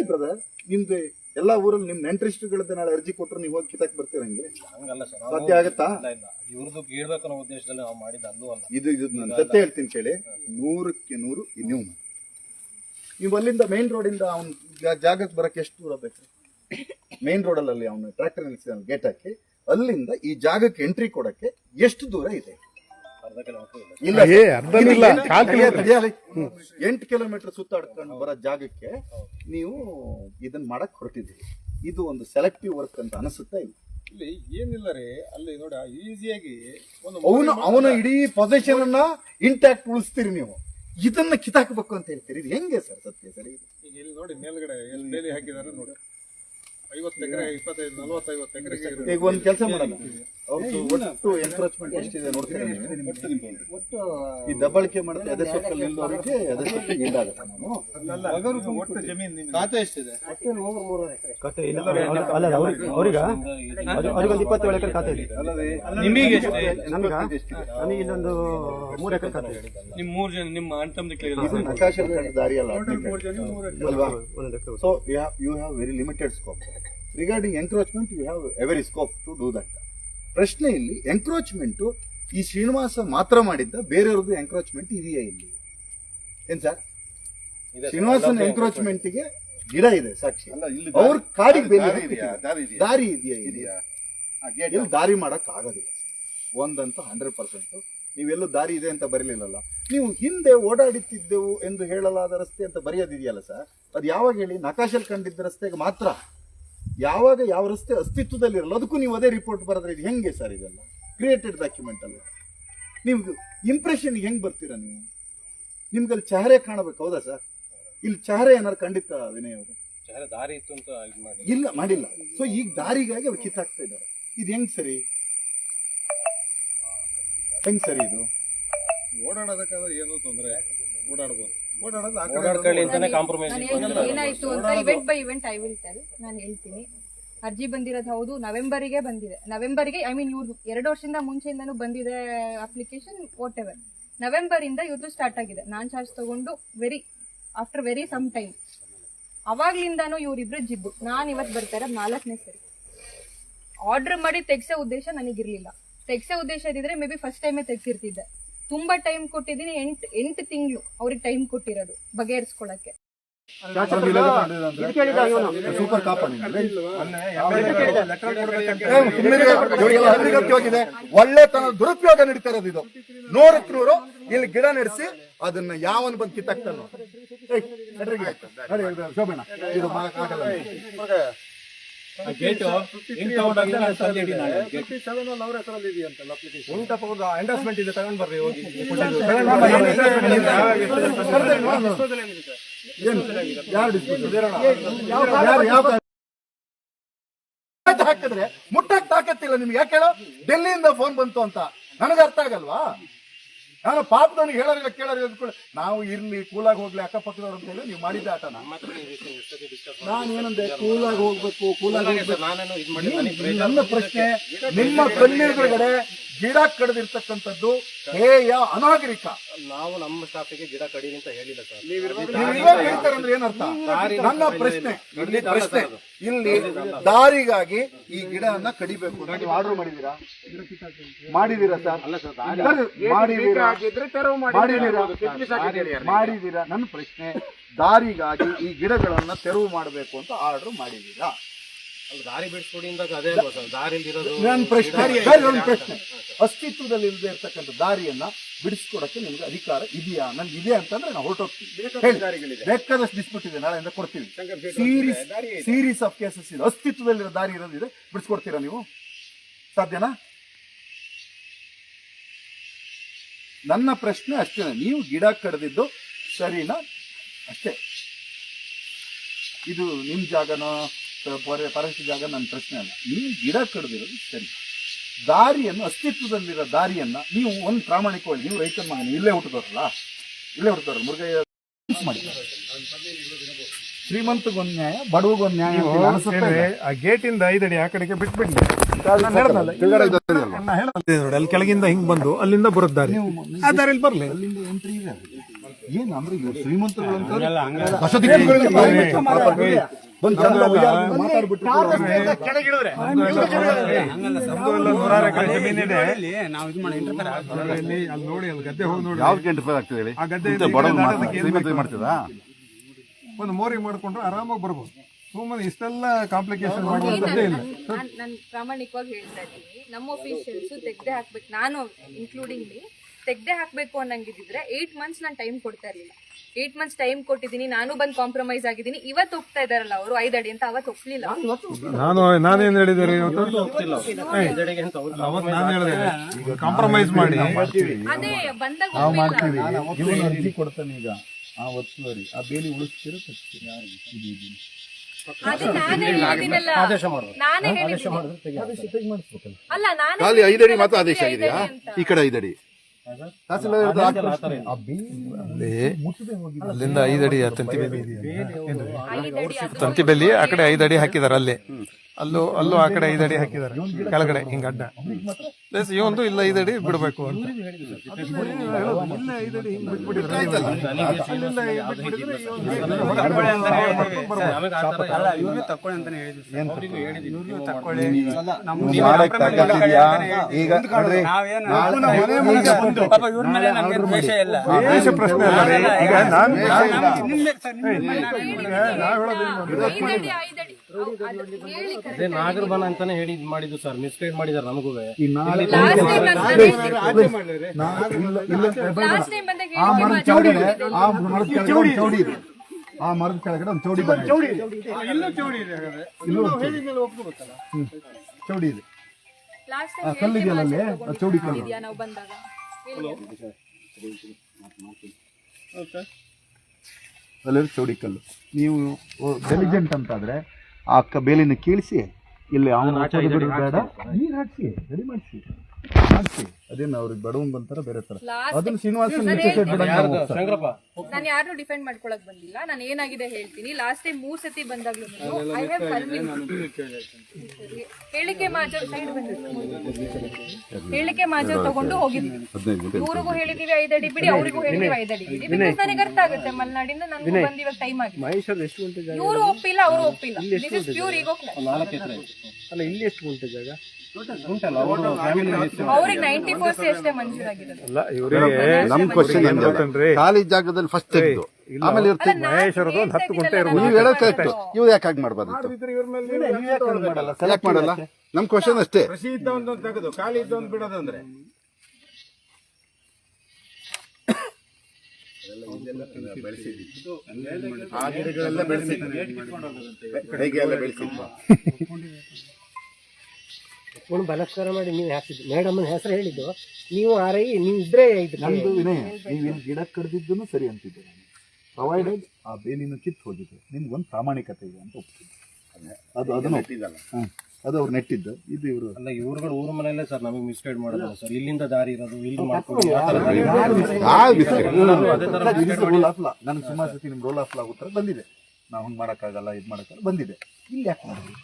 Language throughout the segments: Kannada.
ಎಲ್ಲಿ ಬ್ರದರ್ ನಿಮ್ದು ಎಲ್ಲಾ ಊರಲ್ಲಿ ನಿಮ್ ನೆಂಟ್ರಿಸ್ಟ್ಗಳದ್ದು ನಾಳೆ ಅರ್ಜಿ ಕೊಟ್ಟರು ನೀವು ಹೋಗಿ ಕಿತಾಕ್ ಬರ್ತೀರ ಹಂಗೆ? ಹಂಗಲ್ಲ ಸರ್ ಸಾಧ್ಯ ಆಗತ್ತಾ? ಇಲ್ಲ ಇಲ್ಲ. ಇವ್ರದ್ದು ಕೇಳ್ಬೇಕನ್ನೋ ಉದ್ದೇಶದಲ್ಲಿ ನಾವು ಮಾಡಿದ ಅಲ್ಲೂ ಅಲ್ಲ. ಇದು ಇದು ನಾನು ಸತ್ಯ ಹೇಳ್ತೀನಿ ಕೇಳಿ. ನೂರಕ್ಕೆ ನೂರು ಇನ್ನೂ ನೀವು ಮಾಡಿ. ನೀವು ಅಲ್ಲಿಂದ ಮೇನ್ ರೋಡಿಂದ ಅವ್ನ ಜಾಗಕ್ಕೆ ಬರಕ್ಕೆ ಎಷ್ಟು ದೂರ ಬೇಕು? ಮೇನ್ ರೋಡಲ್ಲಿ ಅವನು ಟ್ರ್ಯಾಕ್ಟರ್ ನಿಲ್ಸಿದ ಗೇಟ್ ಹಾಕಿ ಅಲ್ಲಿಂದ ಈ ಜಾಗಕ್ಕೆ ಎಂಟ್ರಿ ಕೊಡಕ್ಕೆ ಎಷ್ಟು ದೂರ ಇದೆ? ಇಲ್ಲ. ಏ, ಅರ್ಧನಿಲ್ಲ, ಎಂಟು- ಕಾಲ್ ಕಿಲೋಮೀಟರ್ ಸುತ್ತಾಡ್ಕೊಂಡು ಬರೋ ಜಾಗಕ್ಕೆ ನೀವು ಇದನ್ನ ಮಾಡಕ್ ಹೊರಟಿದ್ದೀರಿ. ಇದು ಒಂದು ಸೆಲೆಕ್ಟಿವ್ ವರ್ಕ್ ಅಂತ ಅನಿಸುತ್ತೆ ಇಲ್ಲ? ಇಲ್ಲಿ ಏನಿಲ್ಲ ರೀ ಅಲ್ಲಿ ನೋಡ ಈಸಿಯಾಗಿ ಒಂದು ಅವನು ಅವನ ಇಡೀ ಪೊಸಿಷನ್ ಅನ್ನ ಇಂಟ್ಯಾಕ್ಟ್ ಉಳಿಸ್ತೀರಿ ನೀವು. ಇದನ್ನ ಕಿತಾಕ್ಬೇಕು ಅಂತ ಹೇಳ್ತೀರಿ. ಇದು ಹೆಂಗೆ ಸರ್ ಸತ್ಯ ಸರಿ ಈಗ ಇಲ್ಲಿ ನೋಡಿ ಮೇಲ್ಗಡೆ ಎಲ್ಲಿ ಬೇಲಿ ಹಾಕಿದಾರೆ ನೋಡಿ. ಐವತ್ತು ಎಕರೆ ಇಪ್ಪತ್ತೈದು ನಲ್ವತ್ತೈವತ್ತು ಎಕರೆ ಎಕರೆಗೆ ಈಗ ಒಂದು ಕೆಲಸ ಮಾಡೋಣ. ಅವ್ರದ್ದು ಒಟ್ಟು ಎನ್ಕ್ರೋಚ್ಮೆಂಟ್ ಎಷ್ಟಿದೆ ನೋಡ್ತೀರಾ ಈ ದಬ್ಬಳಿಕೆ ಮಾಡಿದ್ರೆ ಅದೇ ಸೊಕ್ಕಲ್ಲಿ ನಿಲ್ಲೋರಿಗೆ ಅದೇ ಸೊಕ್ಕಿಗೆ ಈಡಾಗುತ್ತೆ ನಾನು. ಒಟ್ಟು ಜಮೀನು ಖಾತೆ ಎಷ್ಟಿದೆ? ಅಲ್ಲ ಅವ್ರಿಗೆ? ಅವ್ರಿಗ ಅವ್ರಿಗೊಂದು ಇಪ್ಪತ್ತೇಳು ಎಕರೆ ಖಾತೆ ಇದೆ. ನಿಮಗೆ ಎಷ್ಟೇ ನಮ್ಗ ನನಗೆ? ಇಲ್ಲೊಂದು ಮೂರು ಎಕರೆ ಖಾತೆ ನಿಮ್ಮ ನಿಮ್ ಮೂರ್ ಜನ ನಿಮ್ಮ ಅಣ್ಣ ದಾರಿ ಅಲ್ಲ. ಅಲ್ವಾ? So you have very limited scope regarding encroachment you have every scope to do that ಪ್ರಶ್ನೆ ಇಲ್ಲಿ ಎಂಕ್ರೋಚ್ಮೆಂಟ್ ಈ ಶ್ರೀನಿವಾಸ ಮಾತ್ರ ಮಾಡಿದ್ದ ಬೇರೆಯವ್ರದ್ದು ಎಂಕ್ರೋಚ್ಮೆಂಟ್ ಇದೆಯಾ ಇಲ್ಲಿ? ಏನ್ ಸರ್? ಶ್ರೀನಿವಾಸನ ಎಂಕ್ರೋಚ್ಮೆಂಟ್ಗೆ ಗಿಡ ಇದೆ ಸಾಕ್ಷಿ ಅವ್ರ ಕಾಡಿಗೆ. ದಾರಿ ಇದೆಯಾ? ಇದೆಯಾ? ಇಲ್ಲಿ? ದಾರಿ ಮಾಡಕ್ ಆಗೋದಿಲ್ಲ ಒಂದಂತ ಒಂದಂತೂ ಹಂಡ್ರೆಡ್ ಪರ್ಸೆಂಟ್ ನೀವೆಲ್ಲೂ ದಾರಿ ಇದೆ ಅಂತ ಬರಲಿಲ್ಲಲ್ಲ. ನೀವು ಹಿಂದೆ ಓಡಾಡುತ್ತಿದ್ದೆವು ಎಂದು ಹೇಳಲಾದ ರಸ್ತೆ ಅಂತ ಬರೆಯೋದಿದೆಯಲ್ಲ ಸರ್? ಅದು ಯಾವಾಗ ಹೇಳಿ? ನಕಾಶಲ್ಲಿ ಕಂಡಿದ್ದ ರಸ್ತೆಗೆ ಮಾತ್ರ? ಯಾವಾಗ ಯಾವ ರಸ್ತೆ ಅಸ್ತಿತ್ವದಲ್ಲಿರಲ್ಲ ಅದಕ್ಕೂ ನೀವು ಅದೇ ರಿಪೋರ್ಟ್ ಬರೆದ್ರೆ ಇದು ಹೆಂಗೆ ಸರ್ ಇದೆಲ್ಲ? ಕ್ರಿಯೇಟೆಡ್ ಡಾಕ್ಯುಮೆಂಟ್ ಅಲ್ಲ. ನೀವು ಇಂಪ್ರೆಷನ್ ಹೆಂಗ್ ಬರ್ತೀರಾ ನೀವು? ನಿಮ್ಗೆ ಅಲ್ಲಿ ಚಹರೆ ಕಾಣಬೇಕು ಹೌದಾ ಸರ್? ಇಲ್ಲಿ ಚಹರೆ ಏನಾರು ಖಂಡಿತ ವಿನಯ್ ಅವರು. ಚಹರೆ ದಾರಿ ಇತ್ತು ಅಂತ ಇಲ್ಲ ಮಾಡಿಲ್ಲ. ಸೊ ಈಗ ದಾರಿಗಾಗಿ ಅವ್ರು ಕಿತ್ತಾಕ್ತಾ ಇದ್ದಾರೆ. ಇದು ಹೆಂಗ್ ಸರಿ? ಹೆಂಗ್ ಸರಿ ಇದು? ಓಡಾಡೋದಕ್ಕಾದ್ರೆ ಏನೋ ತೊಂದರೆ ಓಡಾಡ್ಬೋದು. ಓಡಾಡೋದು ಅಂತಾನೆ ಕಾಂಪ್ರಮೈಸ್ ಏನಾಯ್ತು ಅಂತ event by event I will tell ನಾನು ಹೇಳ್ತೀನಿ. ಅರ್ಜಿ ಬಂದಿರೋದು ಹೌದು, ನವೆಂಬರಿಗೆ ಬಂದಿದೆ. ನವೆಂಬರಿಗೆ ಐ ಮೀನ್ ಇವ್ರದ್ದು ಎರಡು ವರ್ಷದಿಂದ ಮುಂಚೆಯಿಂದನೂ ಬಂದಿದೆ ಅಪ್ಲಿಕೇಶನ್ ವಾಟ್ ಎವರ್ ನವೆಂಬರ್ ಇಂದ ಇವ್ರದ್ದು ಸ್ಟಾರ್ಟ್ ಆಗಿದೆ. ನಾನ್ ಚಾರ್ಜ್ ತಗೊಂಡು very after very some time ಅವಾಗ್ಲಿಂದಾನು ಇವ್ರಿಬ್ರು ಜಿಬ್ಬು. ನಾನು ಇವತ್ತು ಬರ್ತಾ ನಾಲ್ಕನೇ ಸರಿ. ಆರ್ಡರ್ ಮಾಡಿ ತೆಗ್ಸೋ ಉದ್ದೇಶ ನನಗಿರ್ಲಿಲ್ಲ. ತೆಗ್ಸೋ ಉದ್ದೇಶ ಇದ್ರೆ ಮೇ ಬಿ ಫಸ್ಟ್ ಟೈಮೇ ತೆಗ್ಸಿರ್ತಿದ್ದೆ ತುಂಬಾ ಟೈಮ್ ಕೊಟ್ಟಿದ್ದೀನಿ, ಎಂಟು ಎಂಟು ತಿಂಗಳು ಅವ್ರಿಗೆ ಟೈಮ್ ಕೊಟ್ಟಿರೋದು, ಬಗೆಹರಿಸ್ಕೊಳಕ್ಕೆ. ಸೂಪರ್ ಕಾಪ ಒಳ್ಳೆತನ ದುರುಪಯೋಗ ನಡೀತಾ ಇರೋದು ಇದು ನೂರಕ್ಕೆ ನೂರು ಇಲ್ಲಿ ಗಿಡ ನಡೆಸಿ ಅದನ್ನ ಯಾವನ್ ಬಂದು ಕಿತ್ತಾಕ್ತಾನೋ ಶೋಭಣ್ಣ ಇದು ಇದೆ ತಗೊಂಡ್ ಬರ್ರಿ ಹೋಗಿ ಏನು? ಯಾರು dispute? ಯಾರು ಯಾವ ಮುಟ್ಟಾಕ್ ಹಾಕಿದ್ರೆ ಮುಟ್ಟಕ್ ತಾಕತ್ತಿಲ್ಲ ನಿಮ್ಗೆ. ಯಾಕೆ ಹೇಳೋ? ಡೆಲ್ಲಿಯಿಂದ ಫೋನ್ ಬಂತು ಅಂತ. ನನಗೆ ಅರ್ಥ ಆಗಲ್ವಾ? ನಾನು ಪಾಪದವನಿಗೆ ಹೇಳೋರಿಲ್ಲ ಕೇಳೋರಿಲ್ಲ ಅಂದ್ಕೊಳ್ಳಿ ನಾವು ಇರ್ಲಿ ಕೂಲಾಗಿ ಹೋಗ್ಲಿ ಅಕ್ಕಪಕ್ಕದವ್ರು ಅಂತ ಹೇಳಿ ನೀವು ಮಾಡಿದ್ದ ಆಟನ. ನಾನು ಏನಂದೆ? ಕೂಲಾಗಿ ಹೋಗ್ಬೇಕು ಕೂಲಾಗಿ ಹೋಗ್ಬೇಕು. ನಾನೇನು ಇದು ಮಾಡಿ ನೀವು- ನನ್ನ ಪ್ರಶ್ನೆ ನಿಮ್ಮ ಕಣ್ಣೆದುರುಗಡೆ ಗಿಡ ಕಡ್ದಿರ್ತಕ್ಕಂಥದ್ದು ಹೇಯ ಅನಾಗರಿಕ. ನಾವು ನಮ್ಮ ಸ್ಟಾಫಿಗೆ ಗಿಡ ಕಡೀರಿ ಅಂತ ಹೇಳಿಲ್ಲ ಸರ್. ನೀವು ಇವಾಗ ಅರ್ಥ ಏನರ್ಥ? ನನ್ನ ಪ್ರಶ್ನೆ ಇಲ್ಲಿ ಪ್ರಶ್ನೆ ಇಲ್ಲಿ ದಾರಿಗಾಗಿ ಈ ಗಿಡವನ್ನ ಕಡಿಬೇಕು ಅಂತ ನೀವು ಆರ್ಡರ್ ಮಾಡಿದೀರಾ ಮಾಡಿದೀರಾ ಸರ್? ಮಾಡಿದೀರಾ ಮಾಡಿದೀರಾ ಮಾಡಿದೀರಾ ನನ್ನ ಪ್ರಶ್ನೆ ದಾರಿಗಾಗಿ ಈ ಗಿಡಗಳನ್ನ ತೆರವು ಮಾಡಬೇಕು ಅಂತ ಆರ್ಡರ್ ಮಾಡಿದೀರಾ ಅಲ್ಲಿ ದಾರಿ ಬಿಡಿಸ್ಕೊಡಿ ಅಂದಾಗ ಅದೇ ಅಲ್ವಾ ಸರ್? ದಾರಿ ಇರೋದು ನನ್ನ ಪ್ರಶ್ನೆ ಸರಿ, ನನ್ನ ಪ್ರಶ್ನೆ. ಅಸ್ತಿತ್ವದಲ್ಲಿ ಇಲ್ಲದೆ ಇರ್ತಕ್ಕಂಥ ದಾರಿಯನ್ನ ಬಿಡಿಸ್ಕೊಡಕ್ಕೆ ನಿಮ್ಗೆ ಅಧಿಕಾರ ಇದೆಯಾ? ನನ್ಗೆ ಇದೆ ಅಂತಂದ್ರೆ ನಾವು ಹೊರಟೋಗ್ತೀವಿ. ಬೇಕಾದಷ್ಟು ಡಿಸ್ಪ್ಯೂಟ್ ಇದೆ. ನಾಳೆಯಿಂದ ಕೊಡ್ತೀವಿ. ಸೀರೀಸ್ ಸೀರೀಸ್ ಆಫ್ ಕೇಸಸ್ ಇದೆ. ಅಸ್ತಿತ್ವದಲ್ಲಿರೋ ದಾರಿ ಇರೋದಿದೆ ಬಿಡಿಸ್ಕೊಡ್ತೀರಾ ನೀವು? ಸಾಧ್ಯನಾ? ನನ್ನ ಪ್ರಶ್ನೆ ಅಷ್ಟೇ. ನೀವು ಗಿಡ ಕಡ್ದಿದ್ದು ಸರಿನಾ? ಅಷ್ಟೇ. ಇದು ನಿಮ್ಮ ಜಾಗನೋ? ಫಾರೆಸ್ಟ್ ಜಾಗ ನನ್ನ ಪ್ರಶ್ನೆ ಅಲ್ಲ. ನೀವು ಗಿಡ ಕಡ್ದಿರೋದು ಸರಿ. ದಾರಿಯನ್ನು ಅಸ್ತಿತ್ವದಲ್ಲಿರೋ ದಾರಿಯನ್ನ ನೀವು ಒಂದು ಪ್ರಾಮಾಣಿಕವಾಗಿ ನೀವು ರೈತನ ಮಗನ ಇಲ್ಲೇ ಹುಟ್ಟಿದವ್ರಲ್ಲ? ಇಲ್ಲೇ ಹುಟ್ಟಿದವ್ರು ಮುರುಗಯ್ಯ? ಮಾಡಿ. ಶ್ರೀಮಂತಗೊಂದ್ ನ್ಯಾಯ ಬಡವಗೊಂದ್ ನ್ಯಾಯ ಆ ಗೇಟಿಂದ ಇಂದ ಐದಡಿ ಆ ಕಡೆಗೆ ಬಿಟ್ಬಿಡಿ. ನಾನು ಹೇಳ್ದಲ್ಲ, ನಾನು ಹೇಳ್ದಲ್ಲ, ನೋಡಿ, ಅಲ್ಲಿ ಕೆಳಗಿಂದ ಹಿಂಗ್ ಬಂದು ಅಲ್ಲಿಂದ ಬರುತ್ತಾರೆ ಆ ದಾರಿಲಿ ಬರ್ಲಿ. ಅಲ್ಲಿಂದ ಎಂಟ್ರಿ ಇದೆ. ಏನು ಅಂದ್ರೆ ಇವ್ರು ಶ್ರೀಮಂತರು ಅಂತ ವಸತಿ ಒಂದು ಮೋರಿ ಮಾಡ್ಕೊಂಡ್ರೆ ಆರಾಮಾಗಿ ಬರ್ಬೋದು. ಸುಮ್ಮನೆ ಇಷ್ಟೆಲ್ಲ ಕಾಂಪ್ಲಿಕೇಶನ್ ಮಾಡುವಂತದ್ದೇ ಇಲ್ಲ. ನಾನು ಪ್ರಾಮಾಣಿಕವಾಗಿ ಹೇಳ್ತಾ ಇದ್ದೀನಿ. ನಮ್ಮ ಅಫಿಷಿಯಲ್ಸ್ ತೆಗ್ದೆ ಹಾಕ್ಬೇಕು. ನಾನು ಇನ್ಕ್ಲೂಡಿಂಗ್ ಮೀ ತೆಗ್ದೆ ಹಾಕ್ಬೇಕು ಅನ್ನಂಗಿದ್ರೆ ಏಯ್ಟ್ ಮಂತ್ಸ್ ನಾನು ಟೈಮ್ ಕೊಡ್ತಾ ಇರ್ಲಿಲ್ಲ. ಏಟ್ ಮಂತ್ಸ್ ಟೈಮ್ ಕೊಟ್ಟಿದ್ದೀನಿ ನಾನು ಬಂದು ಕಾಂಪ್ರಮೈಸ್ ಆಗಿದ್ದೀನಿ. ಇವತ್ತು ಹೋಗ್ತಾ ಇದಾರಲ್ಲ ಅವರು ಐದು ಅಡಿ ಅಂತ ಅವತ್ತು ಒಪ್ಲಿಲ್ಲ ನಾನು ನಾನೇನ್ ಹೇಳಿದ್ದಾರೆ ಇವತ್ತು ಇದೆಡೆಗೆ ಅಂತ ಅವ್ರು ಅವತ್ತು ನಾನು ಹೇಳಿದೆ ಕಾಂಪ್ರಮೈಸ್ ಮಾಡಿ. ಅದೇ ಬಂದಾಗ. ಮಾಡ್ತೀವಿ. ಕೊಡ್ತಾನೆ ಈಗ ಆ ಒತ್ತುವರಿ ಬೇಲಿ ಉಳಿಸ್ತೀರೋ ಅಲ್ಲ ನಾನು ಐದಡಿ ಮಾತ್ರ ಆದೇಶ ಆಗಿದೆಯಾ? ಈ ಕಡೆ ಐದಡಿ ಅಲ್ಲಿಂದ ಐದಡಿ ತಂತಿ ಬೆಲ್ಲಿ ತಂತಿ ಬೆಲ್ಲಿ ಆ ಕಡೆ ಐದಡಿ ಅಡಿ ಹಾಕಿದಾರೆ ಅಲ್ಲಿ. ಅಲ್ಲೂ ಅಲ್ಲೂ ಆ ಕಡೆ ಐದಡಿ ಅಡಿ ಹಾಕಿದಾರೆ ಕೆಳಗಡೆ ಹಿಂಗ ಅಡ್ಡ. ಪ್ಲಸ್ ಇವಂದು ಇಲ್ಲ ಐದಡಿ ಅಡಿ ಬಿಡಬೇಕು ಅಂತ. ಇಲ್ಲ ಹಿಂಗ್ ಬಿಟ್ಬಿಟ್ಟಿದ್ರೆ? ಈಗ ಪ್ರಶ್ನೆ ಅಲ್ಲ. ಈಗ ನಾನು ಹೌದು, ಅದು ನಾಗರಬನ ಅಂತಾನೆ ಹೇಳಿ ಮಾಡಿದ್ದು ಸರ್ ಮಿಸ್ಗೈಡ್ ಮಾಡಿದಾರೆ ನಮಗೂ ಈ ನಾಳೆ Last time ನಾನು ನಾ- ಇಲ್ಲ ಇಲ್ಲ ಲಾಸ್ಟ್ ಟೈಮ್ ಬಂದಾಗ ಆ ಮರದ ಕೆಳಗಡೆ ಆ ಮರದ ಕೆಳಗಡೆ ಒಂದು ಚೌಡಿ ಇದೆ ಆ ಮರದ ಕೆಳಗಡೆ ಒಂದು ಚೌಡಿ ಬಂದಿದೆ ಇಲ್ಲೂ ಚೌಡಿ ಇದೆ ಹಾಗಾದ್ರೆ ಇಲ್ಲೂ ಒಂದು ಚೌಡಿ. ಹೇಳಿದ್ಮೇಲೆ ಒಪ್ಕೋಬೇಕಲ್ಲ ಹ್ಮ್. ಚೌಡಿ ಇದೆ ಲಾಸ್ಟ್ ಆ ಕಲ್ಲಿದೆಯಲ್ಲ ಅಲ್ಲಿ ಆ ಚೌಡಿ ಕಲ್ಲು ಇದೆಯಾ ನಾವು ಬಂದಾಗ ಹೇಳಿ. ಅಲ್ಲಿ ಚೌಡಿ ಕಲ್ಲು ನೀವು ಡೆಲಿಜೆಂಟ್ ಅಂತಾದ್ರೆ ಆ ಕ ಬೇಲಿನ ಕೀಳಿಸಿ ಇಲ್ಲಿ ಅವನ ಬೇಡ. ನೀರು ಹಾಕಿ ರೆಡಿ ಮಾಡಿಸಿ. ಮಾಡಿಸಿ ಅದೇನು ಅವ್ರಿಗೆ ಬಡವನ್ ಬಂತಾರ ಬೇರೆ ತರ? Last ಅದನ್ನ ಶ್ರೀನಿವಾಸ ಹೋಗ್ತಾರೆ. ಶಂಕರಪ್ಪ ನಾನು ಯಾರನ್ನೂ ಡಿಫೆಂಡ್ ಮಾಡ್ಕೊಳಕ್ ಬಂದಿಲ್ಲ. ನಾನು ಏನಾಗಿದೆ ಹೇಳ್ತೀನಿ. ಲಾಸ್ಟ್ ಟೈಮ್ ಮೂರ್ ಸತಿ ಬಂದಾಗ್ಲೂ ಐ ಹ್ಯಾವ್ ಹೇಳಿಕೆ ಮಾಜರ್ ಸೈಡ್ ಹೇಳಿಕೆ ಮಾಜರ್ ತಗೊಂಡು ಹೋಗಿದ್ವಿ. ಇವ್ರಿಗೂ ಹೇಳಿದೀವಿ ಐದಡಿ ಬಿಡಿ ಅವರಿಗೂ ಹೇಳಿದೀವಿ ಐದಡಿ ಬಿಡಿ. ಬಿಕಾಸ್ ನನಗೆ ಅರ್ಥ ಆಗುತ್ತೆ ಮಲ್ನಾಡಿಂದ ನನಗೂ ಬಂದು ಇವಾಗ ಟೈಮ್ ಆಗಿದೆ. ಇವರು ಒಪ್ಪಿಲ್ಲ ಅವರು ಒಪ್ಪಿಲ್ಲ. ದಿಸ್ ಇಸ್ ಪ್ಯೂರ್ ಈಗೋ ಅಲ್ಲ ಇಲ್ಲಿ ಎಷ್ಟು ಗುಂಟೆ ಜಾಗ? ಅವ್ರಿಗೆ ನೈಂಟಿ ಫೋರ್ ಸಿ ಅಷ್ಟೇ ಮಂಜೂರಾಗಿರೋದು ನಮ್ ಕ್ವಶನ್ ಗೊತ್ತೇನ್ರಿ? ಖಾಲಿ ಜಾಗದಲ್ಲಿ ಫಸ್ಟ್ ತೆಗೆದು ಆಮೇಲೆ ಇರ್ತೀವಿ ತೆಗ್ದು- ಮಹೇಶ್ವರದು ಒಂದು ಹತ್ತು ಗುಂಟೆ ಇರ್ಬೋದು ನೀವು ಹೇಳೋದು ಕರೆಕ್ಟ್ ಇವ್ರು ಯಾಕೆ ಹಾಗೆ ಮಾಡಬಾರ್ದು ಯಾಕೆ ಮಾಡಲ್ಲ ನಮ್ ಕ್ವಶನ್ ಅಷ್ಟೇ ಕೃಷಿ ಒಂದು ತೆಗೆದು ಖಾಲಿ ಆ ಗಿಡಗಳೆಲ್ಲ ಬೆಳೆಸಿದ್ವಿ ಹೇಗೆ ಒಂದು ಬಲಾತ್ಕಾರ ಮಾಡಿ ನೀವು ಹಾಕಿದ್ದು. ಮೇಡಮ್ ಹೆಸರು ಹೇಳಿದ್ದು ನೀವು ಆರೈ ನೀವು ಇದ್ರೆ ನಮ್ದು ವಿನಯ ನೀವೇನು ಗಿಡ ಕಡ್ದಿದ್ದು ಸರಿ ಅಂತಿದ್ದೆ ನಾನು. ಪ್ರೊವೈಡೆಡ್ ಆ ಬೇಲಿನ ಕಿತ್ತು ಹೋಗಿದೆ. ನಿಮ್ಗೊಂದು ಪ್ರಾಮಾಣಿಕತೆ ಇದೆ ಅಂತ ಒಪ್ತೀನಿ ಅದು ಅದನ್ನು ಹ್ಮ್. ಅದು ಅವ್ರು ನೆಟ್ಟಿದ್ದು. ಇದು ಇವರು. ಅಲ್ಲ ಇವ್ರುಗಳು ಊರ ಮನೆಯಲ್ಲೇ ಸರ್ ನಮಗೆ ಮಿಸ್ಗೈಡ್ ಮಾಡೋದು ಸರ್. ಇಲ್ಲಿಂದ ದಾರಿ ಇರೋದು ಇಲ್ಲಿ ಮಾಡ್ಕೊಂಡು ಆ ಥರ ದಾರಿ ಇರೋದು. ರೋಲ್ ಆಫ್ ಲಾ ನನಗೆ ಸುಮಾರು ಸತಿ ನಿಮ್ಮ ರೋಲ್ ಆಫ್ ಲಾ ಉತ್ತರ ಬಂದಿದೆ. ನಾವು ಹಂಗೆ ಮಾಡೋಕ್ಕಾಗಲ್ಲ ಇದು ಮಾಡೋಕ್ಕಲ್ಲ ಬಂದಿದೆ. ಇಲ್ಲಿ ಯಾಕೆ ಮಾಡಿದ್ವಿ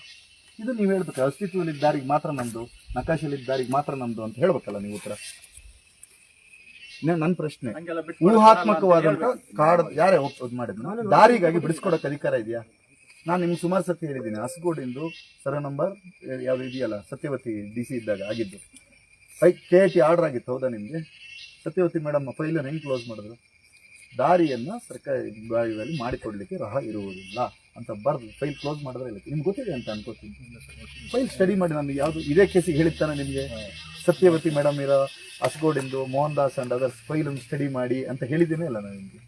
ಇದು ನೀವು ಹೇಳ್ಬೇಕು ಅಸ್ತಿತ್ವದಲ್ಲಿದ್ದ ದಾರಿಗೆ ಮಾತ್ರ ನಮ್ದು ನಕಾಶೆಯಲ್ಲಿದ್ದ ದಾರಿಗೆ ಮಾತ್ರ ನಮ್ದು ಅಂತ ಹೇಳ್ಬೇಕಲ್ಲ ನೀವು ಉತ್ತರ? ನನ್ನ ಪ್ರಶ್ನೆ. ಊಹಾತ್ಮಕವಾದಂತ ಕಾಡ್ ಯಾರೇ ಒಪ್ಪೋದು ಮಾಡಿದ್ರು? ದಾರಿಗಾಗಿ ಬಿಡಿಸ್ಕೊಡಕ್ ಅಧಿಕಾರ ಇದೆಯಾ? ನಾನು ನಿಮ್ಗೆ ಸುಮಾರು ಸತಿ ಹೇಳಿದ್ದೀನಿ ಹಸಗೋಡಿಂದು ಸರ ನಂಬರ್ ಯಾವ್ದು ಇದೆಯಲ್ಲ ಸತ್ಯವತಿ ಡಿ ಸಿ ಇದ್ದಾಗ ಆಗಿದ್ದು. ಐ ಕೆ ಟಿ ಆರ್ಡರ್ ಆಗಿತ್ತು ಹೌದಾ ನಿಮಗೆ? ಸತ್ಯವತಿ ಮೇಡಮ್ ಫೈಲನ್ನು ಹೆಂಗೆ ಕ್ಲೋಸ್ ಮಾಡಿದ್ರು? ದಾರಿಯನ್ನು ಸರ್ಕಾರಿ ಬಾವಿಯಲ್ಲಿ ಮಾಡಿಕೊಡ್ಲಿಕ್ಕೆ ರಹ ಇರುವುದಿಲ್ಲ. ಅಂತ ಬರ್ದು ಫೈಲ್ ಕ್ಲೋಸ್ ಮಾಡಿದ್ರೆ ಇಲ್ಲ. ನಿಮ್ಗೆ ಗೊತ್ತಿದೆ ಅಂತ ಅನ್ಕೋತೀನಿ. ಫೈಲ್ ಸ್ಟಡಿ ಮಾಡಿ ನನಗೆ ಯಾವುದು ಇದೇ ಕೇಸಿಗೆ ಹೇಳಿರ್ತಾನೆ ನಿಮಗೆ. ಸತ್ಯವತಿ ಮೇಡಮ್ ಇರೋ ಅಸ್ಗೋಡಿಂದು Mohan Das and others file study ಮಾಡಿ ಅಂತ ಹೇಳಿದ್ದೇನೆ ಅಲ್ಲ ನಾನು ನಿಮಗೆ.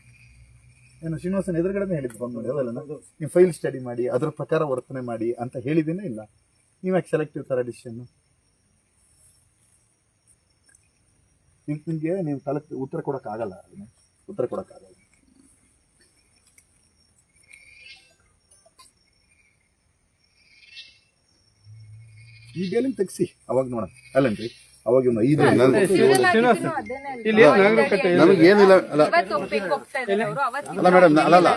ಏನು ಶ್ರೀನಿವಾಸನ ಎದುರುಗಡೆ ಹೇಳಿದ್ದು ಬಂದು ಮಾಡಿ ಅದಲ್ಲ ನೀವು ಫೈಲ್ ಸ್ಟಡಿ ಮಾಡಿ ಅದ್ರ ಪ್ರಕಾರ ವರ್ತನೆ ಮಾಡಿ ಅಂತ ಹೇಳಿದ್ದೇನೆ ಇಲ್ಲ. ನೀವು ಯಾಕೆ ಸೆಲೆಕ್ಟಿವ್ ಥರ ಡಿಸಿಷನ್ನು ನಿಮ್ಗೆ ನೀವು ತಲೆ ಉತ್ತರ ಕೊಡೋಕ್ಕಾಗಲ್ಲ ಅದನ್ನ. ಉತ್ತರ ಕೊಡೋಕ್ಕಾಗಲ್ಲ. ಈ ಬೇಲಿನ ತೆಗ್ಸಿ. ಅವಾಗ ನೋಡೋಣ. ಅಲ್ಲನ್ರಿ ಅವಾಗ ಒಂದು ಐದು ಇಲ್ಲಿ? ನಮಗೆ ಏನಿಲ್ಲ ಅಲ್ಲ. ಅಲ್ಲ ಮೇಡಮ್ ಅಲ್ಲ ಅಲ್ಲ.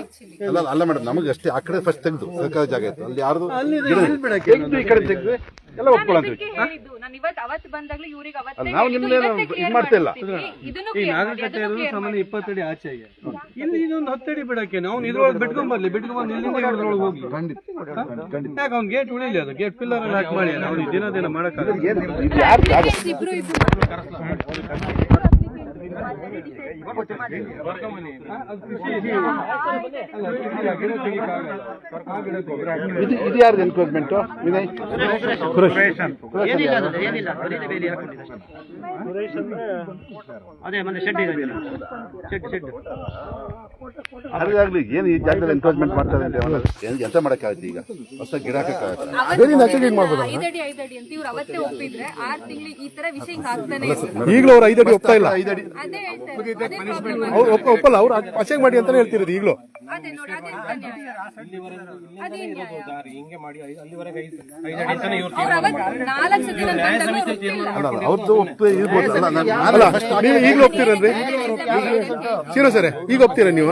ಅಲ್ಲ ಅಲ್ಲ ಮೇಡಮ್ ನಮಗೆ ಅಷ್ಟೇ ಆ ಕಡೆ ಫಸ್ಟ್ ತೆಗೆದು ಸರ್ಕಾರಿ ಜಾಗ ಇತ್ತು. ಅಲ್ಲಿ ಯಾರು ಗಿಡ. ತೆಗ್ದು ಈ ಕಡೆ ತೆಗೆದು ಎಲ್ಲ ಒಪ್ಕೊಳ್ಳೋದು ಹೇಳಿದ್ದು ಇವತ್ತು ಅವತ್ತು ಬಂದಾಗ್ಲೂ ಇವ್ರಿಗೆ ನಾವು ಇದು ಇಲ್ಲ. ಈ ಇರೋದು ಸಾಮಾನ್ಯ. ಇಪ್ಪತ್ತಡಿ ಆಚೆಗೆ. ಇದೊಂದು ಹತ್ತಡಿ ಬಿಡಕ್ಕೆ. ನಾವು ಇದ್ರೊಳಗೆ ಬಿಟ್ಕೊಂಡ್ ಬರ್ಲಿ ಬಿಟ್ಕೊಂಡ್ ಇಲ್ಲಿಂದ ಹೋಗ್ಲಿ ಯಾಕೆ ಅವ್ನು ಗೇಟ್ ಉಳಿಲಿ ಅದು? ಗೇಟ್ ಪಿಲ್ಲರ್ ಎಲ್ಲ ಹಾಕಿ ಮಾಡಿ. ಅವ್ನು ದಿನ ದಿನ ಮಾಡಕ್ಕಾಗಲ್ಲ. ಇದು ಯಾರು? ಜಾಗ Applicants ಇಬ್ರು ಇಬ್ರು ಇದು ಇದು ಯಾರ್ದು ಎನ್ಕ್ರೋಚ್ಮೆಂಟ್ ವಿನಯ್ ಹಾಗಾಗ್ಲಿ ಏನು ಈ ಜಾಗದಲ್ಲಿ ಎನ್ಕ್ರೋಚ್ಮೆಂಟ್ ಮಾಡ್ತಾರೆ ಅಂತ ಏನು ಕೆಲಸ ಎಂತ ಮಾಡಕ್ಕಾಗುತ್ತೆ ಈಗ? ಹೊಸ ಗಿಡ ಹಾಕಕ್ಕಾಗತ್ತೆ ಅವತ್ತು ಐದಡಿ ಐದಡಿ ಅಂತ ಇವ್ರು ಅವತ್ತೇ ಒಪ್ಪಿದ್ರೆ ಆರ್ ತಿಂಗಳು ಈ ತರ ವಿಷಯ ಹಿಂಗ್ ಆಗ್ತಾನೆ ಈಗಲೂ ಅವ್ರು ಐದಡಿ ಒಪ್ತಾ ಇಲ್ಲ? ಐದಡಿ ಒಪ್ಪಲ್ಲ ಅವ್ರು ಅಚೇಕ್ ಮಾಡಿ ಅಂತಾನೆ ಹೇಳ್ತಿರೋದು ಈಗಲೂ ನೀವು ಈಗಲೂ ಒಪ್ತೀರಲ್ರಿ ಶಿರೋ ಸರ್ ಈಗ ಒಪ್ತೀರ ನೀವು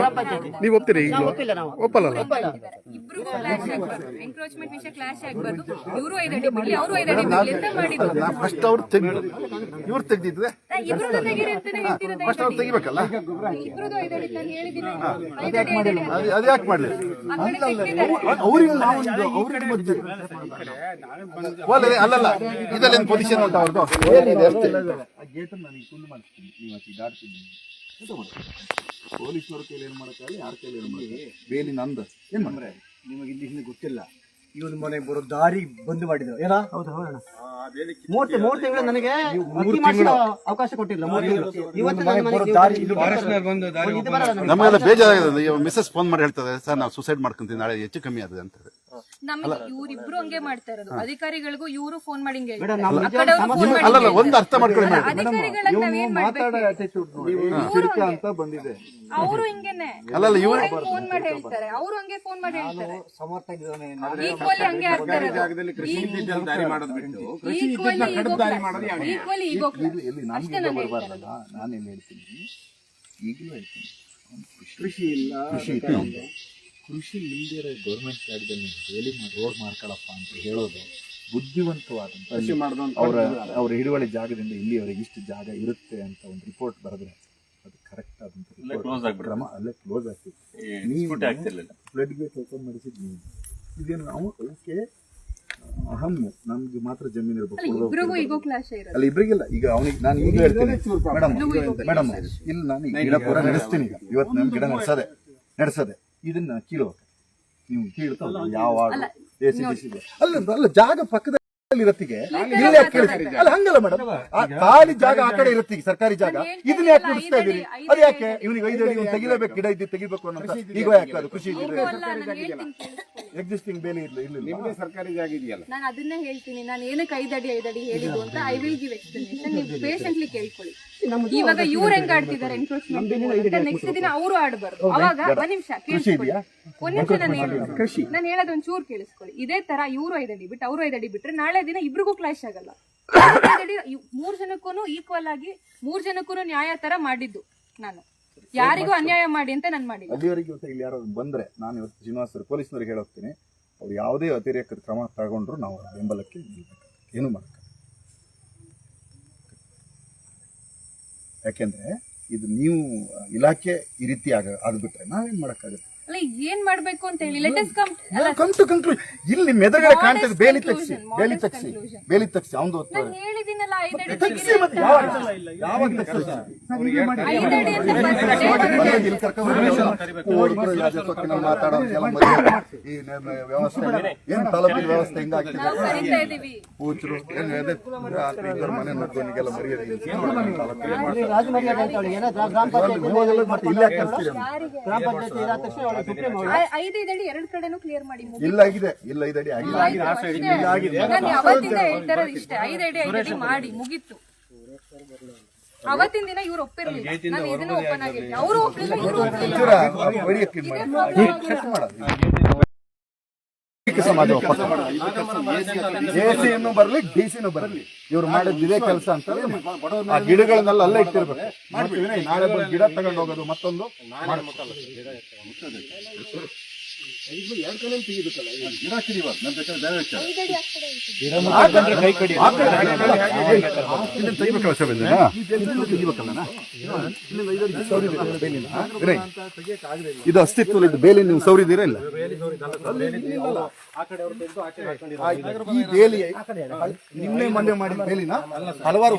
ನೀವು ಒಪ್ತೀರಾ ಈಗಲೂ ಒಪ್ಪಲ್ಲ ಇಬ್ರಿಗೂ ಕ್ಲಾಶ್ ಆಗ್ಬಾರ್ದು ಎನ್ಕ್ರೋಚ್ಮೆಂಟ್ ವಿಷಯ ಕ್ಲಾಶ್ ಆಗ್ಬಾರ್ದು ಇವರು ಐದಡಿ ಬಿಡ್ಲಿ ಅವರು ಐದಡಿ ಬಿಡ್ಲಿ ಅಂತ ಮಾಡಿದ್ದು ಫಸ್ಟ್ ಅವ್ರು ತೆಗ್ದು ಇವ್ರು ತೆಗ್ದಿದ್ರೆ ಫಸ್ಟ್ ಅವ್ರು ತೆಗಿಬೇಕಲ್ಲ? ಇಬ್ರದ್ದು ಐದಡಿ ನಾನು ಹೇಳಿದ್ದೀನಿ. ಐದಡಿ ಐದಡಿ ಅಂತ. ಅದು ಅದು ಯಾಕೆ ಮಾಡ್ಲಿ ಅವ್ರಿಗೆ ನಾವೊಂದು ಅವ್ರಿಗೆ ಅಲ್ಲಲ್ಲ ಇದರಲ್ಲಿ ಪೊಸಿಷನ್ ಉಂಟು ಅವ್ರದ್ದು. ಏನಿದೆ ಪೊಲೀಸ್ನವ್ರ ಕೈಲಿ ಏನ್ ಮಾಡೋಕ್ಕಾಗಲ್ಲ ಯಾರ ಕೈಲಿ ಏನ್ ಮಾಡಿ ಬೇಲಿ ನಂದ್. ಏನ್ ಮಾಡ್ರೆ ನಿಮಗೆ ಇಲ್ಲಿ ಹಿಂದೆ ಗೊತ್ತಿಲ್ಲ. ಇವನ್ ಮನೆ ಬರೋ ದಾರಿ ಬಂದ್ ಮಾಡಿದ್ರು. ಏನಾ? ಹೌದು ಮೂವತ್ತು ಮೂರು ತಿಂಗಳು ನನಗೆ ಅಕ್ಕಿ ಮಾಡ್ಸೋ ಅವಕಾಶ ಕೊಟ್ಟಿಲ್ಲ ಮೂರು ತಿಂಗಳು. ಇವತ್ತು ನನ್ನ ಮನೆಗೆ ಬರಲ್ಲ. ನಮಗೆಲ್ಲ ಬೇಜಾರಾಗಿದೆ ಮಿಸ್ಸಸ್ ಫೋನ್ ಮಾಡಿ ಹೇಳ್ತಾರೆ ಸರ್ ನಾವು ಸುಸೈಡ್ ಮಾಡ್ಕೊಂತೀವಿ ನಾಳೆ ಹೆಚ್ಚು ಕಮ್ಮಿ ಆಗಿದೆ ಅಂತ ನಮ್ಗೆ ಇವ್ರಿಬ್ರು ಹಂಗೆ ಮಾಡ್ತಾ ಇರೋದು. ಅಧಿಕಾರಿಗಳಿಗೂ ಇವರು ಫೋನ್ ಮಾಡಿ ಹಿಂಗೆ ಹೇಳ್ತಾರೆ. ಆ ಕಡೆಯವ್ರು phone ಮಾಡಿ ಅಲ್ಲಲ್ಲ ಹಿಂಗೆ ಒಂದು ಅರ್ಥ ಮಾಡ್ಕೊಳ್ಳಿ ಹೇಳ್ತಾರೆ. ಮೇಡಮ್ ಅಧಿಕಾರಿಗಳನ್ನ ನಾವೇನ್ ಮಾತಾಡೋ ಮಾಡ್ಬೇಕು? attitude ನೋಡಿ. ಚಿರ್ಕ ಅಂತ ಬಂದಿದೆ. ಅವರು ಹಿಂಗೇನೆ. ಅಲ್ಲಲ್ಲ ಇವ್ರು ಫೋನ್ ಮಾಡಿ ಹೇಳ್ತಾರೆ. ಅವರು ಹಂಗೆ ಫೋನ್ ಮಾಡಿ ಹೇಳ್ತಾರೆ. ಸಮರ್ಥ ಇದ್ದಾನೆ ಈಕ್ವಲಿ ಹಂಗೆ ಆಗ್ತಾ ಈಕ್ವಲಿ ಈಗೋ ಇಲ್ಲಿ ಇಲ್ಲಿ ನಮ್ಗೆ ಬರಬಾರ್ದಲ್ಲ ನಾನು ಏನು ಹೇಳ್ತೀನಿ? ಈಗಲೂ ಹೇಳ್ತೀನಿ. ಕೃಷಿ ಇಲ್ಲ. ಕೃಷಿ ಇತ್ತು. ಕೃಷಿ ಇರೋ ಗೌರ್ಮೆಂಟ್ ಜಾಗದಲ್ಲಿ ಡೈಲಿ ರೋಡ್ ಮಾಡ್ಕೊಳಪ್ಪ ಅಂತ ಹೇಳೋದು ಬುದ್ಧಿವಂತವಾದಂತ ಅವರ ಅವರ ಹಿಡುವಳಿ ಜಾಗದಿಂದ ಇಲ್ಲಿವರೆಗೆ ಇಷ್ಟು ಜಾಗ ಇರುತ್ತೆ ಅಂತ ಒಂದು ರಿಪೋರ್ಟ್ ಬರೆದ್ರೆ ಅದು ಕರೆಕ್ಟ್ ಆದಂತ ಕ್ಲೋಸ್ ಕ್ರಮ ಅಲ್ಲೇ ಕ್ಲೋಸ್ ಆಗ್ತಿತ್ತು ನೀವು ಫ್ಲಡ್ ಗೇಟ್ ಓಪನ್ ಮಾಡಿಸಿದ್ ನೀವು. ಇದೇನು ನಾವು ಓಕೆ. ಅಹಂ. ನಮ್ಗೆ ಮಾತ್ರ ಜಮೀನು ಇರಬೇಕು. ಅಲ್ಲಿ ಇಬ್ಬರಿಗಿಲ್ಲ ಈಗೋ ಕ್ಲಾಶ್ ಇರೋದು ಅಲ್ಲ ಇಬ್ರಿಗಿಲ್ಲ ಈಗ ಅವನಿಗೆ ನಾನು ಈಗ ಹೇಳ್ತೀನಿ. ಮೇಡಮ್ ಮೇಡಮ್ ಇಲ್ಲಿ ನಾನು ಗಿಡ ಪೂರ ನಡೆಸ್ತೀನಿ ಈಗ. ಇವತ್ತು ನಾನು ಗಿಡ ನಡೆಸದೆ. ನಡೆಸದೆ. ಇದನ್ನ ಕೀಳುವಾಗ ನೀವು ಕೀಳ್ತಾ ಯಾವ ಅಲ್ಲ ಅಲ್ಲ ಜಾಗ ಪಕ್ಕದಲ್ಲಿ ಇರತ್ತಿಗೆ. ಇಲ್ಲಿ ಯಾಕೆ ಕೇಳಿಸ್ತೀರಿ? ಅಲ್ಲ ಹಂಗಲ್ಲ ಮೇಡಮ್ ಖಾಲಿ ಜಾಗ ಆ ಕಡೆ ಇರತ್ತಿಗೆ ಸರ್ಕಾರಿ ಜಾಗ. ಇದನ್ನ ಯಾಕೆ ಬಿಡಿಸ್ತಾ ಇದೀರಿ ಅದು ಯಾಕೆ? ಇವನಿಗೆ ಐದು ಅಡಿ ಒಂದು ತೆಗಿಲೇಬೇಕು ಗಿಡ ಇದ್ದು ತೆಗಿಬೇಕು ಅನ್ನೋ ಈಗ ಯಾಕೆ ಅದು? ಕೃಷಿ ಇದ್ರೆ. ಎಕ್ಸಿಸ್ಟಿಂಗ್ ಬೇಲಿ ಇಲ್ಲ ಇಲ್ಲ ಸರ್ಕಾರಿ ಜಾಗ ಇದೆಯಲ್ಲ? ನಾನು ಅದನ್ನ ಹೇಳ್ತೀನಿ. ನಾನು ಏನಕ್ಕೆ ಐದಡಿ ಐದಡಿ ಹೇಳಿದ್ದು ಅಂತ ಐ ವಿಲ್ ಗಿವ್ ಎಕ್ಸ್ಪ್ಲನೇಷನ್ ನೀವು ಪೇಷಂಟ್ಲಿ ಕೇಳ್ಕೊಳ್ಳಿ. ಇವಾಗ ಇವ್ರು ಹೆಂಗ್ ಆಡ್ತಿದ್ದಾರೆ ಎನ್ಕ್ರೋಚ್ಮೆಂಟ್ ನೆಕ್ಸ್ಟ್ ದಿನ ಅವರು ಆಡಬಾರ್ದು. ಅವಾಗ ಒಂದ್ ನಿಮಿಷ ಕೇಳಿಸ್ಕೊಳ್ಳಿ. ಒಂದ್ ನಿಮಿಷ ನಾನು ಹೇಳೋದು. ನಾನು ಹೇಳೋದು ಒಂದ್ ಚೂರು ಕೇಳಿಸ್ಕೊಳ್ಳಿ. ಇದೇ ತರ ಇವ್ರು ಐದಡಿ ಬಿಟ್ಟು ಅವ್ರು ಐದಡಿ ಬಿಟ್ರೆ ನಾಳೆ ದಿನ ಇಬ್ರಿಗೂ ಕ್ಲಾಶ್ ಆಗಲ್ಲ. ಮೂರ್ ಜನಕ್ಕೂ ಈಕ್ವಲ್ ಆಗಿ ಮೂರ್ ಜನಕ್ಕೂ ನ್ಯಾಯ ತರ ಮಾಡಿದ್ದು ನಾನು. ಯಾರಿಗೂ ಅನ್ಯಾಯ ಮಾಡಿ ಅಂತ ನಾನು ಮಾಡಿ ಅಲ್ಲಿವರೆಗೆ ಇವತ್ತು ಇಲ್ಲಿ ಯಾರೋ ಬಂದ್ರೆ ನಾನು ಇವತ್ತು ಶ್ರೀನಿವಾಸರು ಪೊಲೀಸ್ನವ್ರಿಗೆ ಹೇಳೋಗ್ತೀನಿ. ಅವ್ರು ಯಾವುದೇ ಅತಿರೇಕ ಕ್ರಮ ತಗೊಂಡ್ರು ನಾವು ಬೆಂಬಲಕ್ಕೆ ಏನು ಮಾಡಕ್ಕ ಯಾಕೆಂದ್ರೆ ಇದು ನೀವು ಇಲಾಖೆ ಈ ರೀತಿ ಆಗ ಆಗಿಬಿಟ್ರೆ ನಾವೇನು ಮಾಡಕ್ಕಾಗುತ್ತೆ? ಅಲ್ಲ ಏನ್ ಮಾಡ್ಬೇಕು ಅಂತ ಹೇಳಿ? ಲೆಟಸ್ ಕಮ್ ಕಮ್ ಟು ಇಲ್ಲಿ ಮೆದುಗಡೆ ಕಾಣ್ತದೆ ಬೇಲಿ ತಕ್ಷಿ ಬೇಲಿ ತಕ್ಷಿ ತಗ್ಸಿ. ಬೇಲಿ ತಗ್ಸಿ ಅವನು ನಾನು ಹೇಳಿದಿನಲ್ಲ ತಗ್ಸಿ ಮತ್ತೆ ಯಾವಾಗ? ಯಾವಾಗ ತಗ್ಸಿ? ಅಂತ ಇಲ್ಲಿ ಪಕ್ಕದಲ್ಲಿ ಮಾತಾಡೋರ್ಗೆಲ್ಲ ಮರ್ಯಾದೆ, ಈ ವ್ಯವಸ್ಥೆ ಏನು ತಾಲೂಕಿನ ವ್ಯವಸ್ಥೆ ಹೆಂಗಾಗ್ತಿದೆ ಕರಿತಾ ಇದೀವಿ ಕೂಚರು ಏನ್ ಅದೇ ಇದ್ರ ಮನೆ ನೋಡ್ಕೊನಿಗೆಲ್ಲ ಮರ್ಯಾದೆ ಇಲ್ಲ. ಅಲ್ಲಿ ರಾಜಮರ್ಯಾದೆ ಅಂತ ಹೇಳಿ ಏನೋ ಗ್ರಾಮ ಪಂಚಾಯತ್ ಇಲ್ಲಿ ಕರ್ಸ್ತೀರಿ ಗ್ರಾಮ ಪಂಚಾಯತ್ ಇದಾದ ತಕ್ಷಣ ಐದೈದಡಿ ಎರಡ್ ಕಡೆನೂ ಕ್ಲಿಯರ್ ಮಾಡಿ. ಇಲ್ಲ ಆಗಿದೆ ಐದಡಿ. ನಾನು ಇಷ್ಟೇ. ಐದಡಿ ಐದಡಿ ಮಾಡಿ ಮುಗೀತು. ಅವತ್ತಿನ ದಿನ ಇವ್ರು ಒಪ್ಪಿರಲಿಲ್ಲ. ನಾನು ಇದನ್ನ ಓಪನ್ ಆಗಿ ಅವರು ಒಪ್ಪಿಲ್ಲ ಇವರು ಒಪ್ಪಿಲ್ಲ ಒಂಚೂರ ಹೊಡಿಯಕ್ಕೆ ಇದ್ ಮಾಡಿ. ಚೆಕ್ ಮಾಡೋದು. ಏಕ ಸಮಾಜ ಒಪ್ಪಂದ. ಎಸಿಯನ್ನು ಬರಲಿ ಡಿಸಿನೂ ಬರಲಿ. ಇವ್ರು ಮಾಡಿದ ಇದೇ ಕೆಲಸ ಅಂತ ಆ ಗಿಡಗಳನ್ನೆಲ್ಲ ಅಲ್ಲೇ ಇಟ್ಟಿರ್ಬೇಕು. ಮಾಡ್ತೀವಿ ನಾಳೆ ಗಿಡ ತಗೊಂಡು ಹೋಗೋದು ಮತ್ತೊಂದು? ಎರಡು ಕಡೆ ತೆಗಿಬೇಕಲ್ಲ ಗಿಡ ಬೇಕಾದ್ರೆ ಬೇರೆ ವಿಚಾರ ತೆಗಿಬೇಕಲ್ಲ ಇದನ್ನ? ವಿನಯ್, ಇದು ಅಸ್ತಿತ್ವದಲ್ಲಿ ಬೇಲಿ ನೀವು ಸೌರಿದ್ದೀರಾ ಇಲ್ಲ? ಈ ಬೇಲಿ ನಿನ್ನೆ ಮೊನ್ನೆ ಮಾಡಿದ ಬೇಲಿನ ಹಲವಾರು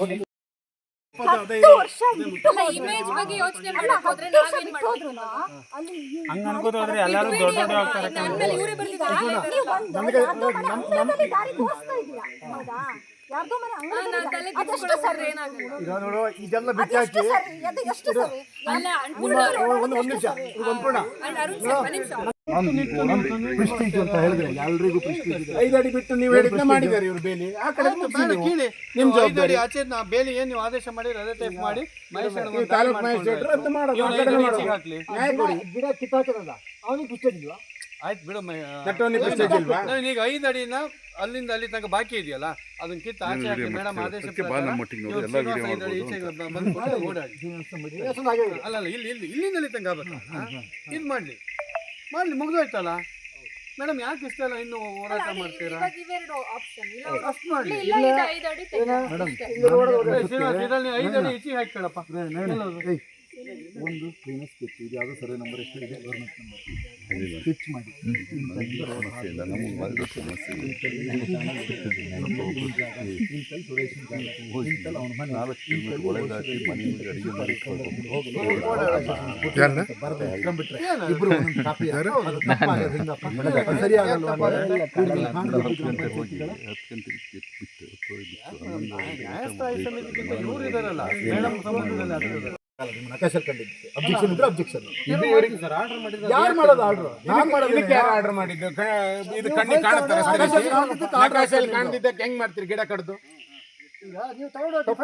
ಅಲ್ಲ, ಇಮೇಜ್ ಬಗ್ಗೆ ಯೋಚನೆ ಮಾಡಕ್ ಹೋದ್ರೆ ನಾವೇನ್ ಮಾಡ್ಬೇಕು? ಹಂಗ ಅನ್ಕೋತ ಹೋದ್ರೆ ಎಲ್ಲರೂ ದೊಡ್ಡ ದೊಡ್ಡ ಆಗ್ತಾರೆ ನನ್ ಮೇಲೆ ಇವ್ರೇ ಬರ್ದಿದ್ದಾರೆ. ನಾನ್ ತಲೆ ಸರ್? ಏನಾಗಲ್ಲ. ಈಗ ನೋಡು ಇದೆಲ್ಲ ಬಿಟ್ಟು ಹಾಕಿ. ಅಲ್ಲ, ಅನ್ಪೂರ್ಣ ಒಂದು ಒಂದು ನಿಮಿಷ. ಒಂದು ಪೂರ್ಣ ಅಂಡ್ ಅರುಣ್ ಸರ್, ಒಂದ್ ನಿಮಿಷ. ಪ್ರೆಸ್ಟೀಜ್ ಅಂತ ಹೇಳಿದ್ರೆ ಎಲ್ರಿಗೂ ಪ್ರಿಸ್ಟೀಜ್ ಇದೆ. ಐದು ಅಡಿ ಬಿಟ್ಟು ನೀವು ಹೇಳಿದ್ರೆ ಮಾಡಿದ್ದಾರೆ ಇವರು ಬೇಲಿ. ಆ ಕಡೆ ಕೇಳಿ. ನಿಮ್ ನೀವು ಐದು ಜವಾಬ್ದಾರಿ. ಅಡಿ ಆಚೆ ನಾ ಬೇಲಿ ಏನು ನೀವು ಆದೇಶ ಮಾಡಿ ಅದೇ ಟೈಪ್ ಮಾಡಿ. ಮಹೇಶ್ ಅಣ್ಣ ನೀವು ಒಂದು ತಾಲೂಕು ಮ್ಯಾಜಿಸ್ಟ್ರೇಟ್ ಮಾಡ್ಕೊಂಡು ಮಾಡೋದು ಆ ಕಡೆ ಹಾಕ್ಲಿ ಗಿಡ ಕಿತ್ತಾಕಿರಲ್ಲ ಅವನಿಗೆ ಪುಸ್ತಕಿಲ್ವಾ ಆಯ್ತು ಬಿಡು ಮ- ಇಲ್ವಾ? ನಾನು ಈಗ ಐದು ಅಡಿನ ಅಲ್ಲಿಂದ ಅಲ್ಲಿ ತನಕ ಬಾಕಿ ಇದೆಯಲ್ಲ ಅದನ್ನ ಕಿತ್ತು ಆಚೆ ಹಾಕಿ ಮೇಡಮ್ ಆದೇಶ ಬಂದು ಓಡಾಡಿ. ಅಲ್ಲ ಇಲ್ಲಿ ಇಲ್ಲಿ ಇಲ್ಲಿಂದ ಅಲ್ಲಿ ತನಕ ಬರ್ತಾ ಇದು ಮಾಡ್ಲಿ. ಮಾಡ್ಲಿ ಮುಗಿದೋಯ್ತಲ್ಲ? ಮೇಡಮ್ ಯಾಕೆ ಇಷ್ಟ ಇಲ್ಲ ಇನ್ನು ಹೋರಾಟ ಮಾಡ್ತೀರಾ? ಇವಾಗ ಇವೆರಡು option. ಇಲ್ಲ ಅಷ್ಟು ಮಾಡಿ ಇಲ್ಲ ಐದು ಅಡಿ ತೆಗ್ದು. ಶ್ರೀನಿವಾಸ್ ಇದ್ರಲ್ಲಿ ಐದು ಅಡಿ ಹಾಕ್ಕೊಳಪ್ಪ? ಒಂದು ಕ್ಲೀನ್ ಸ್ಕೆಚ್ ಇದು ಯಾವುದೋ ಸರ್ವೆ ನಂಬರ್ ಎಷ್ಟು? ಇದೆ ಗೌರ್ಮೆಂಟ್ ನಂಬರ್ ಸ್ಕೆಚ್ ಮಾಡಿ. ಇಬ್ರು ಒಂದೊಂದು ಕಾಪಿ ಅದು ತಪ್ಪಾಗಿದೆ, ಹಿಂಗಪ್ಪ. ಅದು ಸರಿ ಆಗಲ್ಲ ಅಂದ್ರೆ ಕೂಡಲೇ ನ್ಯಾಯಸ್ಥಾಯಿ ಸಮಿತಿಗಿಂತ ಇವ್ರು ಇದಾರಲ್ಲ. ಮೇಡಮ್ ಸಂಬಂಧದಲ್ಲಿ ಅದು ಇದಾರೆ. ನಕಾಶಲ್ಲಿ ಕಂಡಿದ್ದು. ಅಬ್ಜೆಕ್ಷನ್ ಇದ್ರೆ ಅಬ್ಜೆಕ್ಷನ್ ಇದು ಇವರಿಗೆ ಸರ್ ಆರ್ಡರ್ ಮಾಡಿದ್ರು ಯಾರು ಮಾಡೋದು ಆರ್ಡರ್ ನಾನ್ ಮಾಡೋದು ಇದಕ್ಕೆ ಯಾರು ಆರ್ಡರ್ ಮಾಡಿದ್ದು? ಕ- ಇದು ಕಣ್ಣಿಗೆ ಕಾಣುತ್ತೆ ರಸ್ತೆಯಲ್ಲಿ? ಆಕಾಶದಲ್ಲಿ ಕಾಣ್ತಿದ್ದಕ್ಕೆ ಹೆಂಗ್ ಮಾಡ್ತೀರಿ ಗಿಡ ಕಡ್ದು?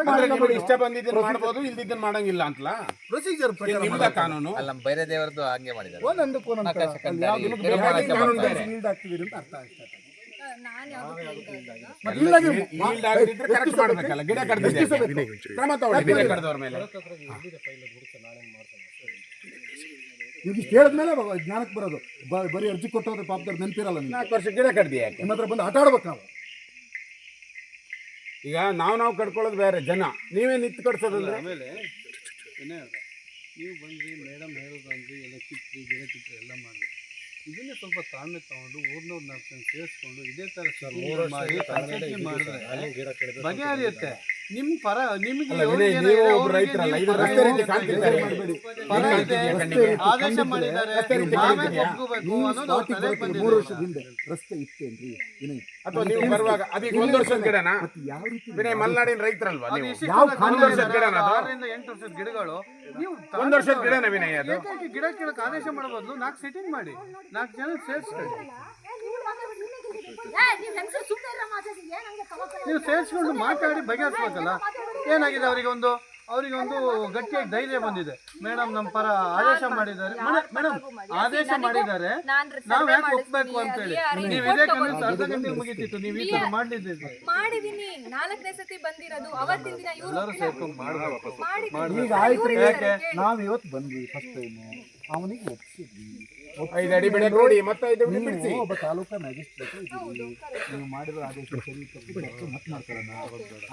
ಅಂದ್ರೆ ನಿಮ್ಗೆ ಇಷ್ಟ ಬಂದಿದ್ದನ್ನ ಮಾಡ್ಬೋದು ಇಲ್ದಿದ್ದನ್ನ ಮಾಡಂಗಿಲ್ಲ ಅಂತಲ್ಲ? ಪ್ರೊಸೀಜರ್ ಇದು ನಿಮ್ದ ಕಾನೂನು. ಅಲ್ಲ ನಮ್ಮ ಬೇರೆ ದೇವರದ್ದು ಹಂಗೆ ಮಾಡಿದ್ದಾರೆ. ಒಂದೊಂದಕ್ಕೂ ಒಂದೊಂದು ಆಕಾಶ ಅಲ್ಲಿ ಕಂದಾಯ, ಯಾವ್ದನ್ನು ಬೇರೆ ಬೇಕಾಗಿ ಕಾನೂನು ಬೇರೆ. ಅಂತ ಅರ್ಥ ಆಗ್ತಾ ಇದೆ. ನಾನ್ ಯಾವ್ದು ಕೇಳ್ತಾ ಮತ್ತೆ yield ಆಗಿ- yield ಆಗದಿದ್ರೆ correct ಮಾಡ್ಬೇಕಲ್ಲ ಗಿಡ ಕಡ್ದಿದೆ ಕ್ರಮ ತಗೊಳ್ಳಿ ಗಿಡ ಕಡ್ದವ್ರ ಮೇಲೆ. ನೀವು ಇಷ್ಟು ಹೇಳಿದ್ಮೇಲೆ ಅವಾಗ ಜ್ಞಾನಕ್ಕೆ ಬರೋದು. ಬ- ಬರೀ ಅರ್ಜಿ ಕೊಟ್ಟೋದ್ರೆ ಪಾಪದವ್ರು ನೆನಪಿರಲ್ಲ ನಾಲ್ಕು ವರ್ಷ ಗಿಡ ಕಡ್ದಿ ಯಾಕೆ? ನಿಮ್ಮ ಹತ್ರ ಬಂದು ಆಟ ಆಡ್ಬೇಕು ನಾವು. ಈಗ ನಾವು ನಾವು ಕಟ್ಕೊಳ್ಳೋದು ಬೇರೆ ಜನ. ನೀವೇ ನಿಂತು ಕಟ್ಸೋದಂದ್ರೆ ಆಮೇಲೆ ನೀವು ಬಂದ್ರಿ ಮೇಡಮ್ ಹೇಳೋದು ಅಂದ್ರಿ ಎಲ್ಲ ಕಿತ್ರಿ ಗಿಡ ಕಿತ್ರಿ ಎಲ್ಲ ಮಾಡಿದ್ರಿ ಇದನ್ನೇ ಸ್ವಲ್ಪ ತಾಳ್ಮೆ ತಗೊಂಡು ಊರ್ನವ್ರ ನಾಲ್ಕು ಜನ ಸೇರಿಸ್ಕೊಂಡು ಇದೇ ತರ scheme ಮಾಡಿ ಮಾಡಿದ್ರೆ ಬಗೆಹರಿಯುತ್ತೆ ನಿಮ್ ಪರ ನಿಮಗೆ? ಆದೇಶ ಮಾಡಿದ್ದಾರೆ. ಮೂರು ವರ್ಷದ ಹಿಂದೆ ರಸ್ತೆ ಇತ್ತೇನ್ರಿ ವಿನಯ್. ಅಥವಾ ನೀವು ಬರುವಾಗ ಅದೀಗ ಒಂದು ವರ್ಷದ ಗಿಡನಾ? ಮತ್ತೆ ಯಾವ ರೀತಿ ವಿನಯ್ ಮಲ್ನಾಡಿನ ರೈತರಲ್ವಾ ನೀವು? ಯಾವ ವರ್ಷದ ಗಿಡನ ಅದು? ಆರರಿಂದ ಎಂಟು ವರ್ಷದ ಗಿಡಗಳು. ನೀವು ಒಂದು ವರ್ಷದ ಗಿಡನ ವಿನಯ್ ಅದು? ಗಿಡ ಕೀಳಕ್ಕೆ ಆದೇಶ ಮಾಡೋ ಬದಲು ನಾಲ್ಕು ಸೆಟ್ಟಿಂಗ್ ಮಾಡಿ. ನಾಲ್ಕು ಜನ ಸೇರಿಸ್ಕೊಳ್ಳಿ. ನೀವು ಸೇರಿಸ್ಕೊಂಡು ಮಾತಾಡಿ ಬಗೆಹರಿಸ್ಬೇಕಲ್ಲ ಏನಾಗಿದೆ ಅವರಿಗೆ ಒಂದು ಅವರಿಗೆ ಒಂದು ಗಟ್ಟಿಯಾಗಿ ಧೈರ್ಯ ಬಂದಿದೆ. ಮೇಡಮ್ ನಮ್ಮ ಪರ ಆದೇಶ ಮಾಡಿದ್ದಾರೆ. ಮೇಡಮ್ ಆದೇಶ ಮಾಡಿದ್ದಾರೆ. ನಾವು ನಾವ್ ಯಾಕೆ ಒಪ್ಬೇಕು ಅಂತ ಹೇಳಿ. ನೀವು ಇದೇ ಕನ್ವಿನ್ಸ್ ಕನಸು ಅರ್ಧ ಗಂಟೆ ಮುಗಿತಿತ್ತು. ನೀವು ಈ ತರ ಮಾಡ್ಲಿದ್ದಿದ್ರೆ ಮಾಡಿದೀನಿ? ನಾಲ್ಕನೇ ಸತಿ ಬಂದಿರೋದು. ಅವತ್ತಿನ ದಿನ ಇವ್ರು ಎಲ್ಲರೂ ಸೇರ್ಕೊಂಡು ಮಾಡ್ಬೇಕು ಮಾಡಿದೀನಿ. ಈಗ ಆಯ್ತು ರೀ. ಯಾಕೆ? ನಾವು ಇವತ್ತು ಬಂದ್ವಿ ಫಸ್ಟ್ ಟೈಮ್ ಅವನಿಗೆ ಒಪ್ಸಿದ್ವಿ. ಐದು ಅಡಿ ಬಿಡ ನೋಡಿ ಮತ್ತೆ ಐದು ಅಡಿ ಬಿಡಿಸಿ. ಒಬ್ಬ ತಾಲೂಕಾ ಮ್ಯಾಜಿಸ್ಟ್ರೇಟ್ ನೀವು ಮಾಡಿರೋ ಆದೇಶ ಸರಿ ತಪ್ಪು ಮತ್ತೆ ಮತ್ತೆ ಮಾಡ್ಕೊಳ್ಳೋಣ.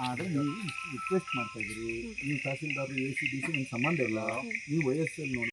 ಆದರೆ ನೀವು ರಿಕ್ವೆಸ್ಟ್ ಮಾಡ್ತಾ ಇದ್ದೀರಿ. ನೀವು tahsildar A C D C ನಿಮ್ಗೆ ಸಂಬಂಧ ಇಲ್ಲ. ನೀವು ವಯಸ್ಸಲ್ಲಿ ನೋಡಿ.